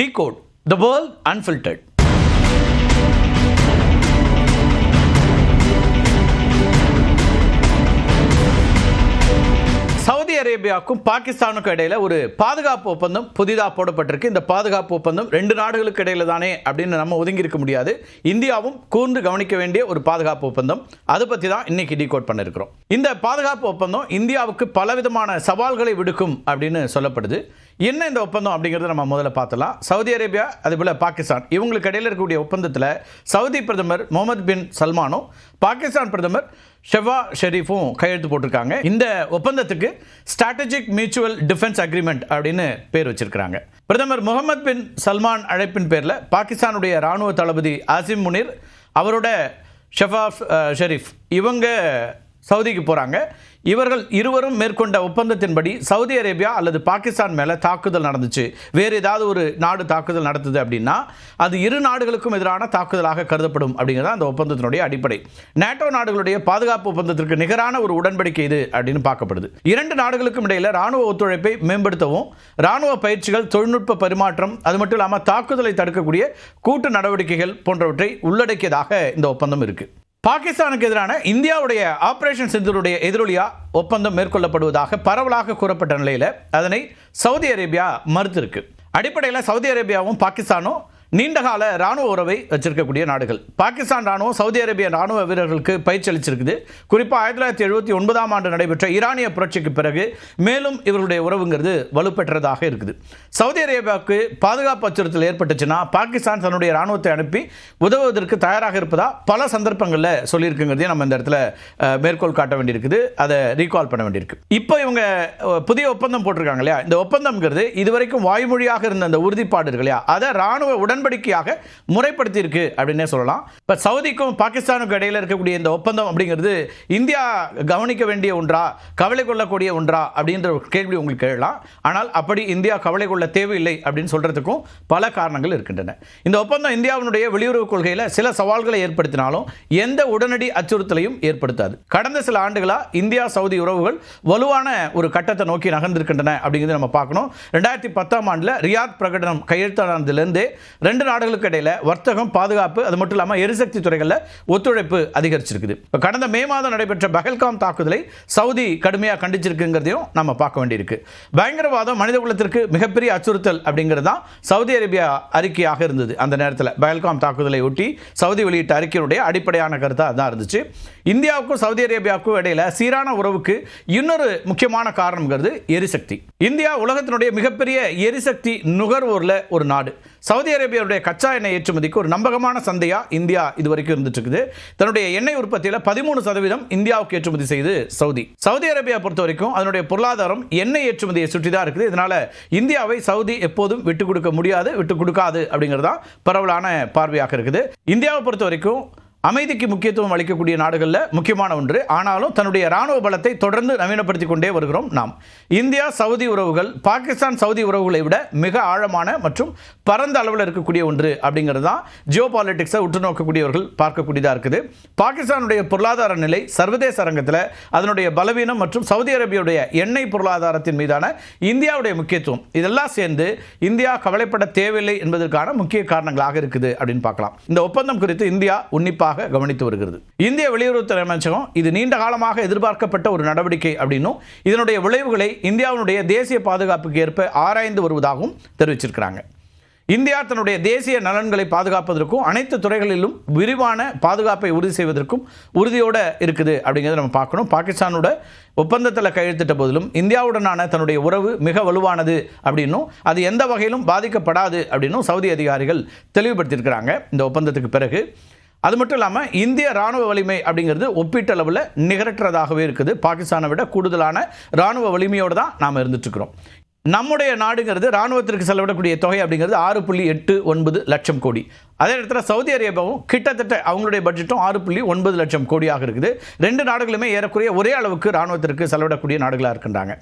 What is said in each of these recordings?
Decode the world unfiltered Saudi அரேபியாவுக்கும் பாகிஸ்தானுக்கும் இடையில ஒரு பாதுகாப்பு ஒப்பந்தம் புதிதாக போடப்பட்டிருக்கு. இந்த பாதுகாப்பு ஒப்பந்தம் ரெண்டு நாடுகளுக்கு இடையில தானே அப்படின்னு நம்ம ஒதுங்கி இருக்க முடியாது. இந்தியாவும் கூர்ந்து கவனிக்க வேண்டிய ஒரு பாதுகாப்பு ஒப்பந்தம். அதை பற்றி தான் இன்னைக்கு டீகோட் பண்ணிருக்கிறோம். இந்த பாதுகாப்பு ஒப்பந்தம் இந்தியாவுக்கு பலவிதமான சவால்களை விடுக்கும் அப்படின்னு சொல்லப்படுது. என்ன இந்த ஒப்பந்தம் அப்படிங்கிறத நம்ம முதல்ல பார்த்தலாம் சவுதி அரேபியா அதுபோல் பாகிஸ்தான். இவங்களுக்கு இடையில் இருக்கக்கூடிய ஒப்பந்தத்தில் சவுதி பிரதமர் முகமது பின் சல்மானும் பாகிஸ்தான் பிரதமர் ஷெவா ஷெரீஃபும் கையெழுத்து போட்டிருக்காங்க. இந்த ஒப்பந்தத்துக்கு ஸ்ட்ராட்டஜிக் மியூச்சுவல் டிஃபென்ஸ் அக்ரிமெண்ட் அப்படின்னு பேர் வச்சிருக்கிறாங்க. பிரதமர் முகமது பின் சல்மான் அழைப்பின் பேரில் பாகிஸ்தானுடைய ராணுவ தளபதி ஆசிம் முனீர் அவரோட ஷெஃபாஃப் ஷெரீஃப் இவங்க சவுதிக்கு போகிறாங்க இவர்கள் இருவரும் மேற்கொண்ட ஒப்பந்தத்தின்படி சவுதி அரேபியா அல்லது பாகிஸ்தான் மேலே தாக்குதல் நடந்துச்சு. வேறு ஏதாவது ஒரு நாடு தாக்குதல் நடத்துது அப்படின்னா அது இரு நாடுகளுக்கும் எதிரான தாக்குதலாக கருதப்படும் அப்படிங்கிறது அந்த ஒப்பந்தத்தினுடைய அடிப்படை. நேட்டோ நாடுகளுடைய பாதுகாப்பு ஒப்பந்தத்திற்கு நிகரான ஒரு உடன்படிக்கை இது அப்படின்னு பார்க்கப்படுது. இரண்டு நாடுகளுக்கும் இடையில ராணுவ ஒத்துழைப்பை மேம்படுத்தவும் ராணுவ பயிற்சிகள் தொழில்நுட்ப பரிமாற்றம் அது மட்டும் இல்லாமல் தாக்குதலை தடுக்கக்கூடிய கூட்டு நடவடிக்கைகள் போன்றவற்றை உள்ளடக்கியதாக இந்த ஒப்பந்தம் இருக்குது பாகிஸ்தானுக்கு எதிரான இந்தியாவுடைய ஆபரேஷன் சிந்தூருடைய எதிரொலியா ஒப்பந்தம் மேற்கொள்ளப்படுவதாக பரவலாக கூறப்பட்ட நிலையில் அதனை சவுதி அரேபியா மறுத்திருக்கு. அடிப்படையில் சவுதி அரேபியாவும் பாகிஸ்தானும் நீண்டகால ராணுவ உறவை வச்சிருக்கக்கூடிய நாடுகள். பாகிஸ்தான் ராணுவம் சவுதி அரேபிய ராணுவ வீரர்களுக்கு பயிற்சி அளிச்சிருக்குது குறிப்பாக ஆயிரத்தி தொள்ளாயிரத்தி எழுபத்தி ஒன்பதாம் ஆண்டு நடைபெற்ற ஈரானிய புரட்சிக்கு பிறகு மேலும் இவர்களுடைய உறவுங்கிறது வலுப்பெற்றதாக இருக்குது. சவுதி அரேபியாவுக்கு பாதுகாப்பு அச்சுறுத்தல் ஏற்பட்டுச்சுன்னா பாகிஸ்தான் தன்னுடைய ராணுவத்தை அனுப்பி உதவுவதற்கு தயாராக இருப்பதா பல சந்தர்ப்பங்களில் சொல்லியிருக்குங்கிறதையும் நம்ம இந்த இடத்துல மேற்கோள் காட்ட வேண்டியிருக்குது. அதை ரீகால் பண்ண வேண்டியிருக்கு. இப்போ இவங்க புதிய ஒப்பந்தம் போட்டிருக்காங்க இல்லையா? இந்த ஒப்பந்தம்ங்கிறது இதுவரைக்கும் வாய்மொழியாக இருந்த அந்த உறுதிப்பாடு இருக்கு இல்லையா? அதை ராணுவ உடன் உடன்படிக்கையாக முறைப்படுத்தியிருக்கு அப்படின்னே சொல்லலாம். இப்போ சவுதிக்கும் பாகிஸ்தானுக்கும் இடையில் இருக்கக்கூடிய இந்த ஒப்பந்தம் அப்படிங்கிறது இந்தியா கவனிக்க வேண்டிய ஒன்றா கவலை கொள்ளக்கூடிய ஒன்றா அப்படின்ற ஒரு கேள்வி உங்களுக்கு எழலாம் ஆனால் அப்படி இந்தியா கவலை கொள்ள தேவையில்லை அப்படின்னு சொல்கிறதுக்கும் பல காரணங்கள் இருக்கின்றன. இந்த ஒப்பந்தம் இந்தியாவினுடைய வெளியுறவு கொள்கையில் சில சவால்களை ஏற்படுத்தினாலும் எந்த உடனடி அச்சுறுத்தலையும் ஏற்படுத்தாது. கடந்த சில ஆண்டுகளாக இந்தியா சவுதி உறவுகள் வலுவான ஒரு கட்டத்தை நோக்கி நகர்ந்திருக்கின்றன அப்படிங்கிறது நம்ம பார்க்கணும். ரெண்டாயிரத்தி பத்தாம் ஆண்டில் ரியாத் பிரகடனம் கையெழுத்தானதுலேருந்து ரெண்டு நாடுகளுக்கு இடையில வர்த்தகம் பாதுகாப்பு அது மட்டும் இல்லாமல் எரிசக்தி துறைகளில் ஒத்துழைப்பு அதிகரிச்சிருக்குது. இப்போ கடந்த மே மாதம் நடைபெற்ற பஹல்காம் தாக்குதலை சவுதி கடுமையாக கண்டிச்சிருக்குங்கிறதையும் நம்ம பார்க்க வேண்டியிருக்கு. பயங்கரவாதம் மனித குலத்திற்கு மிகப்பெரிய அச்சுறுத்தல் அப்படிங்கிறது தான் சவுதி அரேபியா அறிக்கையாக இருந்தது. அந்த நேரத்தில் பஹல்காம் தாக்குதலை ஒட்டி சவுதி வெளியிட்ட அறிக்கையினுடைய அடிப்படையான கருத்தாக தான் இருந்துச்சு. இந்தியாவுக்கும் சவுதி அரேபியாவுக்கும் இடையில சீரான உறவுக்கு இன்னொரு முக்கியமான காரணம்ங்கிறது எரிசக்தி. இந்தியா உலகத்தினுடைய மிகப்பெரிய எரிசக்தி நுகர்வோரில் ஒரு நாடு. சவுதி அரேபியாவுடைய கச்சா எண்ணெய் ஏற்றுமதிக்கு ஒரு நம்பகமான சந்தையா இந்தியா இது வரைக்கும் இருந்துட்டு இருக்குது தன்னுடைய எண்ணெய் உற்பத்தியில் பதிமூணு சதவீதம் இந்தியாவுக்கு ஏற்றுமதி செய்து சவுதி. சவுதி அரேபியா பொறுத்த வரைக்கும் அதனுடைய பொருளாதாரம் எண்ணெய் ஏற்றுமதியை சுற்றி தான் இருக்குது. இதனால இந்தியாவை சவுதி எப்போதும் விட்டு கொடுக்க முடியாது விட்டு கொடுக்காது அப்படிங்கிறது தான் பரவலான பார்வையாக இருக்குது. இந்தியாவை பொறுத்த வரைக்கும் அமைதிக்கு முக்கியத்துவம் அளிக்கக்கூடிய நாடுகளில் முக்கியமான ஒன்று. ஆனாலும் தன்னுடைய ராணுவ பலத்தை தொடர்ந்து நவீனப்படுத்தி கொண்டே வருகிறோம் நாம். இந்தியா சவுதி உறவுகள் பாகிஸ்தான் சவுதி உறவுகளை விட மிக ஆழமான மற்றும் பரந்த அளவில் இருக்கக்கூடிய ஒன்று அப்படிங்கிறது தான் ஜியோ பாலிட்டிக்ஸை உற்று நோக்கக்கூடியவர்கள் பார்க்கக்கூடியதாக இருக்குது. பாகிஸ்தானுடைய பொருளாதார நிலை சர்வதேச அரங்கத்தில் அதனுடைய பலவீனம் மற்றும் சவுதி அரேபியாவுடைய எண்ணெய் பொருளாதாரத்தின் மீதான இந்தியாவுடைய முக்கியத்துவம். இதெல்லாம் சேர்ந்து இந்தியா கவலைப்பட தேவையில்லை என்பதற்கான முக்கிய காரணங்களாக இருக்குது அப்படின்னு பார்க்கலாம். இந்த ஒப்பந்தம் குறித்து இந்தியா உன்னிப்பாக கவனித்து வருகிறது. இந்திய வெளியுறவுத்துறை அமைச்சகம் இது நீண்ட காலமாக எதிர்பார்க்கப்பட்ட ஒரு நடவடிக்கை அப்படின்னும் இதனுடைய விளைவுகளை இந்தியாவினுடைய தேசிய பாதுகாப்புக்கு ஏற்ப ஆராய்ந்து வருவதாகவும் தெரிவிச்சிருக்கிறாங்க. இந்தியா தன்னுடைய தேசிய நலன்களை பாதுகாப்பதற்கும் அனைத்து துறைகளிலும் விரிவான பாதுகாப்பை உறுதி செய்வதற்கும் உறுதியோடு இருக்குது அப்படிங்கிறத நம்ம பார்க்கணும். பாகிஸ்தானோட ஒப்பந்தத்தில் கையெழுத்திட்ட போதிலும் இந்தியாவுடனான தன்னுடைய உறவு மிக வலுவானது அப்படின்னும் அது எந்த வகையிலும் பாதிக்கப்படாது அப்படின்னும் சவுதி அதிகாரிகள் தெளிவுபடுத்தியிருக்கிறாங்க. இந்த ஒப்பந்தத்துக்கு பிறகு அது மட்டும் இல்லாமல் இந்திய ராணுவ வலிமை அப்படிங்கிறது ஒப்பீட்டளவில் நிகரற்றதாகவே இருக்குது. பாகிஸ்தானை விட கூடுதலான ராணுவ வலிமையோடு தான் நாம் இருந்துட்டு இருக்கிறோம். நம்முடைய நாடுங்கிறது ராணுவத்திற்கு செலவிடக்கூடிய தொகை அப்படிங்கிறது ஆறு புள்ளி எட்டு ஒன்பது லட்சம் கோடி. அதே இடத்துல சவுதி அரேபியாவும் கிட்டத்தட்ட அவங்களுடைய பட்ஜெட்டும் ஆறு புள்ளி ஒன்பது லட்சம் கோடியாக இருக்குது. ரெண்டு நாடுகளுமே ஏறக்குறைய ஒரே அளவுக்கு ராணுவத்திற்கு செலவிடக்கூடிய நாடுகளாக இருக்கின்றாங்க.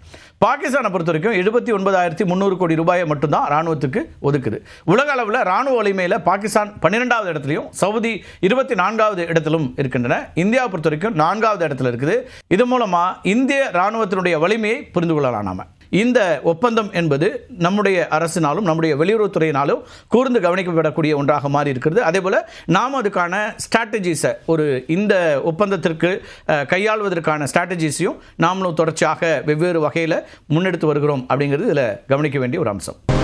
பாகிஸ்தானை பொறுத்த வரைக்கும் எழுபத்தி ஒன்பதாயிரத்தி முந்நூறு கோடி ரூபாயை மட்டும்தான் ராணுவத்துக்கு ஒதுக்குது. உலக அளவில் ராணுவ வலிமையில் பாகிஸ்தான் பன்னிரெண்டாவது இடத்துலையும் சவுதி இருபத்தி நான்காவது இடத்திலும் இருக்கின்றன. இந்தியாவை பொறுத்த வரைக்கும் நான்காவது இடத்துல இருக்குது. இது மூலமாக இந்திய ராணுவத்தினுடைய வலிமையை புரிந்து கொள்ளலாம் நாம. இந்த ஒப்பந்தம் என்பது நம்முடைய அரசினாலும் நம்முடைய வெளியுறவுத்துறையினாலும் கூர்ந்து கவனிக்கப்படக்கூடிய ஒன்றாக மாறி இருக்கிறது அதே போல் நாம் அதுக்கான ஸ்ட்ராட்டஜிஸை ஒரு இந்த ஒப்பந்தத்திற்கு கையாள்வதற்கான ஸ்ட்ராட்டஜிஸையும் நாமளும் தொடர்ச்சியாக வெவ்வேறு வகையில் முன்னெடுத்து வருகிறோம் அப்படிங்கிறது இதில் கவனிக்க வேண்டிய ஒரு அம்சம்.